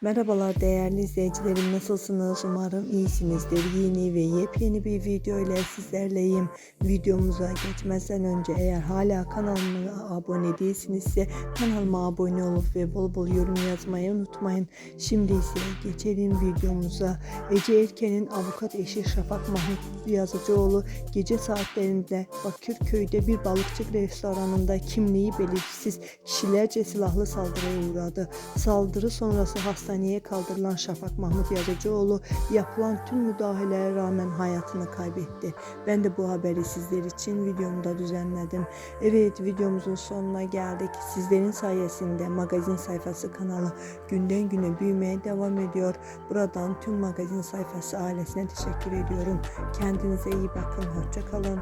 Merhabalar değerli izleyicilerim nasılsınız? Umarım iyisinizdir. Yeni ve yepyeni bir video ile sizlerleyim. Videomuza geçmezden önce eğer hala kanalıma abone değilsinizse kanalıma abone olup ve bol bol yorum yazmayı unutmayın. Şimdi ise geçelim videomuza. Ece Erken'in avukat eşi Şafak Mahmut Yazıcıoğlu gece saatlerinde Bakırköy'de bir balıkçı restoranında kimliği belirsiz kişilerce silahlı saldırıya uğradı. Saldırı sonrası hastaneye kaldırılan Şafak Mahmut Yazıcıoğlu yapılan tüm müdahalelere rağmen hayatını kaybetti. Ben de bu haberi sizler için videomda düzenledim. Evet videomuzun sonuna geldik. Sizlerin sayesinde magazin sayfası kanalı günden güne büyümeye devam ediyor. Buradan tüm magazin sayfası ailesine teşekkür ediyorum. Kendinize iyi bakın. Hoşça kalın.